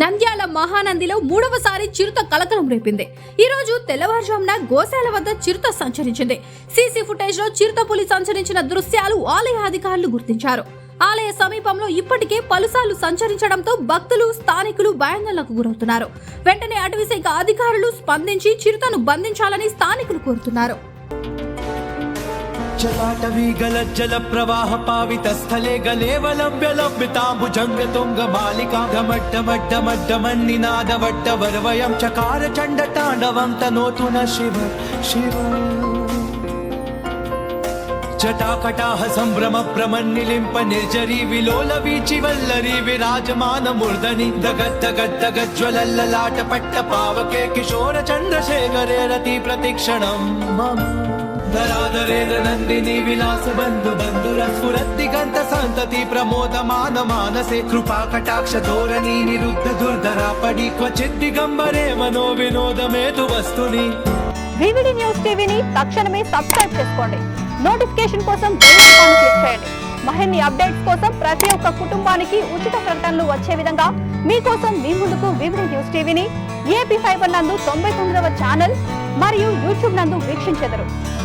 నంద్యాల మహానందిలో మూడవసారి చిరుత కలకలం రేపింది. ఈ రోజు తెల్లవారుజామున గోశాల వద్ద చిరుత సంచరించింది. సీసీ ఫుటేజ్లో చిరుత పులి సంచరించిన దృశ్యాలు ఆలయ అధికారులు గుర్తించారు. ఆలయ సమీపంలో ఇప్పటికే పలుసార్లు సంచరించడంతో భక్తులు స్థానికులు భయాందోళనకు గురవుతున్నారు. వెంటనే అటవీశాఖ అధికారులు స్పందించి చిరుతను బంధించాలని స్థానికులు కోరుతున్నారు. चाटवी गलज्जलप्रवाह पावितस्थले गलेवलम्ब्य लम्बिताम्बुजङ्गतुङ्गबालिकाढमड्डमड्डमड्डमन्निनादमड्डवरवयं चकारचण्डताण्डवं तनोतु नटाकटाह सम्भ्रमप्रमन्निलिम्पनिर्जरी विलोलवी चिवल्लरि विराजमानमूर्दनी जगद्दगद्दगज्ज्वलल्ललाटपट्टपावके किशोरचन्द्रशेखरे मम నందిని విలాస బంధు బంధుర స్ఫురత్తి సంతతి ప్రమోద మాన కృపా కటాక్ష ధోరణి నిరుద్ధ దుర్ధరా పడి క్వచిత్తి మనో వినోదమేతు వస్తుని వివిడి న్యూస్ టీవీని తక్షణమే సబ్స్క్రైబ్ చేసుకోండి. నోటిఫికేషన్ కోసం బెల్ క్లిక్ చేయండి. అప్డేట్స్ కోసం ప్రతి ఒక్క కుటుంబానికి ఉచిత ప్రకటనలు వచ్చే విధంగా మీకోసం మీ ముందుకు వివిడి న్యూస్ టీవీని ఏపీ ఫైబర్ నందు తొంభై తొమ్మిదవ ఛానల్ మరియు యూట్యూబ్ నందు వీక్షించెదరు.